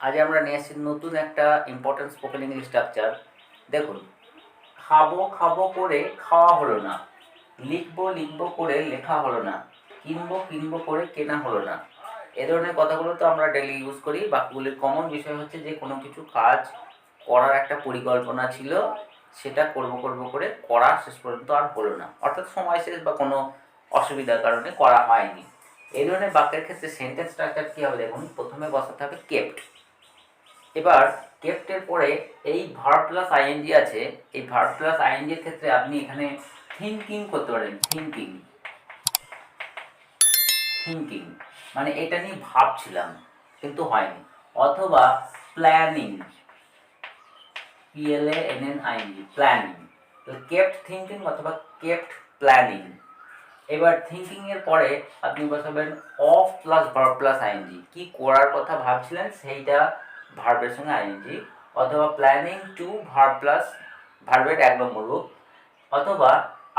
আজ আমরা নিয়ে এসেছি নতুন একটা ইম্পর্টেন্ট স্পোকেন ইংলিশ স্ট্রাকচার দেখুন, খাব খাব করে খাওয়া হলো না, লিখব লিখব করে লেখা হলো না, কিনবো কিনবো করে কেনা হলো না। এ ধরনের কথাগুলো তো আমরা ডেলি ইউজ করি, বাকিগুলির কমন বিষয় হচ্ছে যে কোনো কিছু কাজ করার একটা পরিকল্পনা ছিল, সেটা করব করব করে করা শেষ পর্যন্ত আর হলো না। অর্থাৎ সময় শেষ বা কোনো অসুবিধার কারণে করা হয়নি। এই ধরনের বাক্যের ক্ষেত্রে সেন্টেন্স স্ট্রাকচার কী হবে দেখুন, প্রথমে বসাতে হবে কেপ্ট এবার কেপ্টের পরে এই ভার্ব প্লাস আইএনজি আছে, এই ভার্ব প্লাস আইএনজির ক্ষেত্রে আপনি এখানে থিঙ্কিং করতে পারেন থিঙ্কিং থিঙ্কিং মানে এটা নিয়ে ভাবছিলাম, কিন্তু হয়নি, অথবা planning P L A N N I N G planning তো কেপ্ট থিঙ্কিং অথবা কেপ্ট প্ল্যানিং এবার থিঙ্কিং এর পরে আপনি বসাবেন of plus verb plus ING কি করার কথা ভাবছিলেন সেইটা ভার্বের সঙ্গে আইএনজি অথবা প্ল্যানিং টু ভার্ব প্লাস ভার্বের এক নম্বর রূপ, অথবা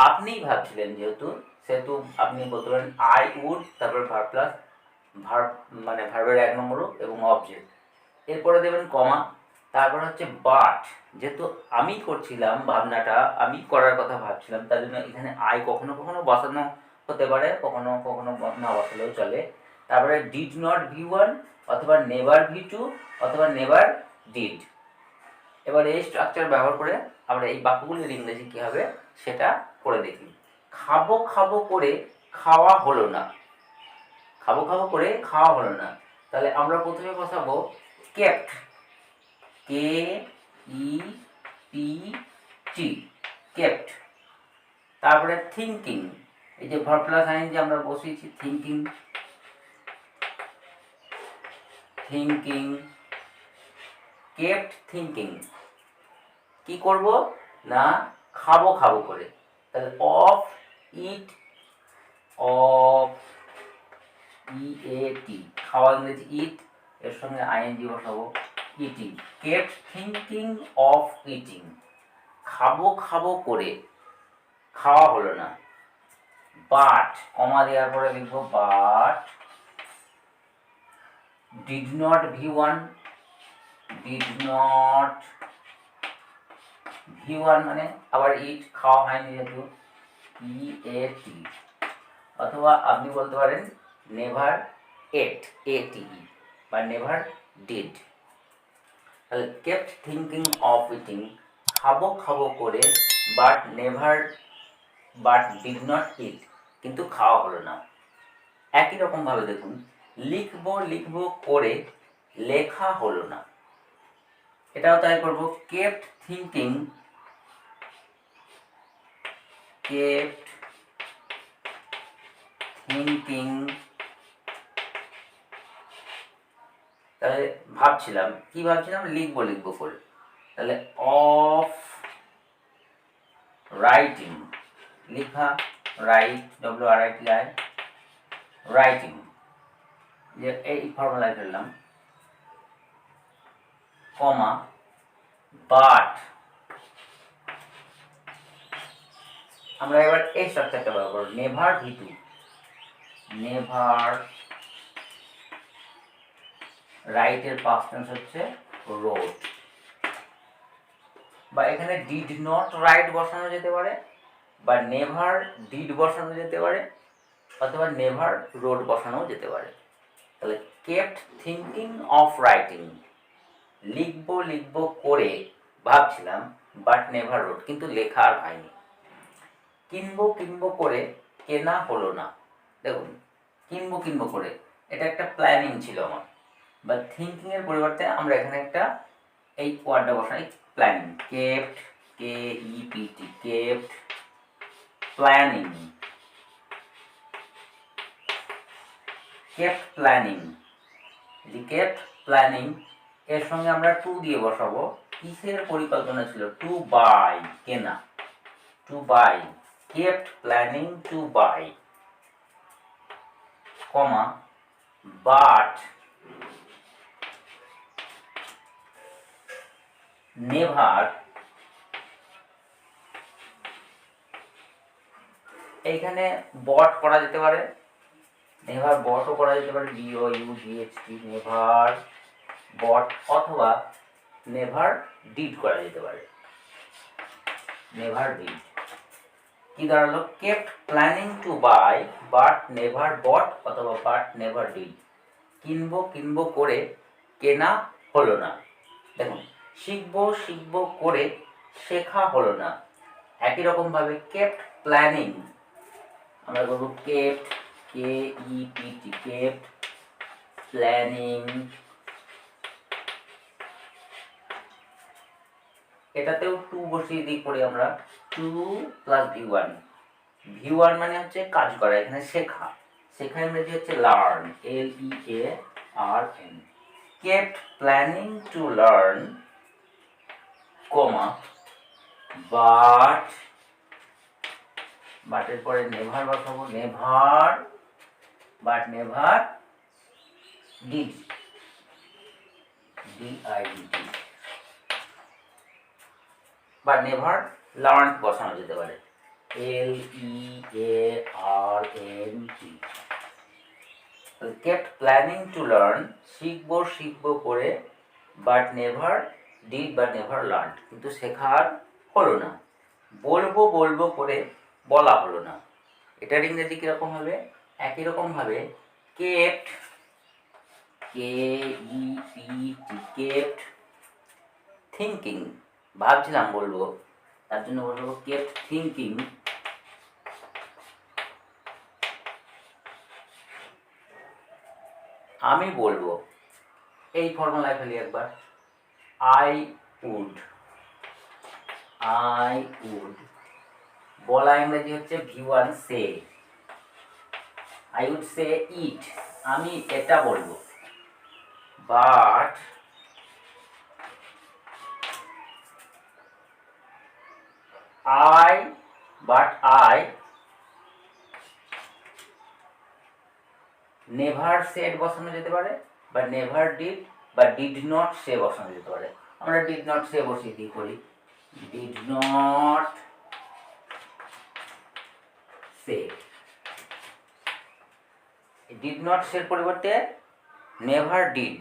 আপনিই ভাবছিলেন যেহেতু, সেহেতু আপনি বলতে পারেন আই উড তারপর ভার্ব প্লাস ভার্ব মানে ভার্বের এক নম্বর রূপ এবং অবজেক্ট এরপরে দেবেন কমা তারপর হচ্ছে বাট যেহেতু আমি করছিলাম ভাবনাটা, আমি করার কথা ভাবছিলাম, তার জন্য এখানে আই কখনো কখনো বসানো হতে পারে, কখনো কখনো না বসালেও চলে। তারপরে ডিড নট ভি ওয়ান অথবা নেভার ভি টু অথবা নেভার ডিড এবার এই স্ট্রাকচার ব্যবহার করে আমরা এই বাক্যগুলির ইংরেজি কী হবে, সেটা করে দেখি। খাব খাব করে খাওয়া হলো না। খাব খাব করে খাওয়া হলো না। তাহলে আমরা প্রথমে বসাবো kept K E P T. Kept তারপরে থিঙ্কিং এই যে ভার প্লাস আইন যে আমরা বসিয়েছি থিঙ্কিং থিঙ্কিং কেপ্ট থিঙ্কিং কি করব? না, খাব খাব করে। তাহলে অফ ইট অফ ই এ টি খাওয়া ইংরেজি ইট এর সঙ্গে আইএনজি বসাবো eating kept thinking of eating খাব খাব করে। খাওয়া হলো না। বাট কমা দেওয়ার পরে লিখব but V one did not V one মানে আবার ইট খাওয়া হয়নি যেহেতু ই এ টি অথবা আপনি বলতে পারেন নেভার এট এ টি ই বা নেভার ডিড তাহলে কেপ্ট থিঙ্কিং অফ ইটিং খাব খাব করে but never but did not eat কিন্তু খাওয়া হলো না। একই রকমভাবে দেখুন লিখব লিখব করে লেখা হলো না। এটাও তাই করব। কেপ্ট থিঙ্কিং কেপ্ট থিঙ্কিং তাহলে ভাবছিলাম, কি ভাবছিলাম? লিখব লিখব করে। তাহলে অফ রাইটিং লেখা write W R I T I writing যে এই ফর্মুলায় ফেললাম কমা বাট আমরা এবার এই স্ট্রাকচারটা ব্যবহার করব, নেভার ভিটু নেভার রাইটের পাস্ট টেন্স হচ্ছে রোড বা এখানে ডিড নট রাইট বসানো যেতে পারে, বা নেভার ডিড বসানো যেতে পারে, অথবা নেভার রোড বসানো যেতে পারে। তাহলে কেপ্ট থিঙ্কিং অফ রাইটিং লিখব লিখব করে ভাবছিলাম বাট নেভার রোড কিন্তু লেখা আর হয়নি। কিনবো কিনবো করে কেনা হলো না। দেখুন, কিনবো কিনবো করে, এটা একটা প্ল্যানিং ছিল আমার। বা থিঙ্কিং এর পরিবর্তে আমরা এখানে একটা এই ওয়ার্ডটা বসাই planning kept K E P T kept planning kept planning kept planning এর সঙ্গে আমরা টু দিয়ে বসাবো। কিসের পরিকল্পনা ছিল? টু বাই কেনা। To buy kept planning to buy comma but never এইখানে বট করা যেতে পারে। নেভার বটও করা যেতে পারে D O U D H T never bought অথবা নেভার ডিড করা যেতে পারে। Never did. কি দাঁড়াল? Kept planning to buy but never bought অথবা বাট নেভার ডিড কিনবো কিনবো করে কেনা হলো না। দেখুন, শিখব শিখব করে শেখা হলো না। একই রকমভাবে কেপ্ট প্ল্যানিং আমরা বলব kept K T kept planning এটাতেও টু বসিয়ে দিই করে আমরা। To plus V one V one মানে হচ্ছে কাজ করা, এখানে শেখা। শেখা ইংরেজি হচ্ছে learn L E A R N kept planning to learn comma but বাটের পরে নেভার বসাবো never but did D I D বা নেভার লার্ন বসানো যেতে পারে। L E A R N T. Kept planning to learn, শিখব শিখব করে, but never did বা নেভার লার্ন। কিন্তু শেখার হলো না। বলব বলব করে বলা হলো না। এটার ইংরেজি কীরকম হবে? একই রকমভাবে kept K E P T kept thinking ভাবছিলাম বলব, তার জন্য বলব কেপ থিঙ্কিং আমি বলব, এই ফর্মুলায় ফেলি একবার। আই উড আই উড বলা ইংরেজি হচ্ছে V one say I would say it আমি এটা বলব। But I, but I never said বসানো যেতে পারে বা নেভার ডিড বা ডিড নট সে বসানো যেতে পারে। আমরা ডিড নট সে বসিয়ে দিই করি। Did not say did not সের পরিবর্তে নেভার ডিড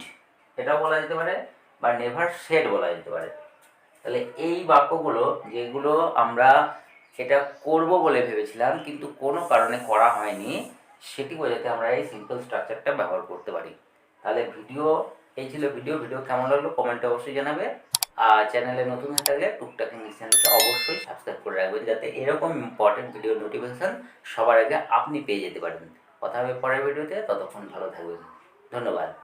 এটাও বলা যেতে পারে বা নেভার সেড বলা যেতে পারে। তাহলে এই বাক্যগুলো যেগুলো আমরা এটা করব বলে ভেবেছিলাম, কিন্তু কোনো কারণে করা হয়নি, সেটি বোঝাতে আমরা এই সিম্পল স্ট্রাকচারটা ব্যবহার করতে পারি। তাহলে ভিডিও, এই ছিল ভিডিও। ভিডিও কেমন লাগল কমেন্টে অবশ্যই জানাবে। আর চ্যানেলে নতুন হয়ে থাকলে টুকটাক ইংলিশ চ্যানেলকে অবশ্যই সাবস্ক্রাইব করে রাখবেন, যাতে এরকম ইম্পর্টেন্ট ভিডিও নোটিফিকেশান সবার আগে আপনি পেয়ে যেতে পারেন। কথা হবে পরের ভিডিওতে ততক্ষণ ভালো থাকবেন। ধন্যবাদ।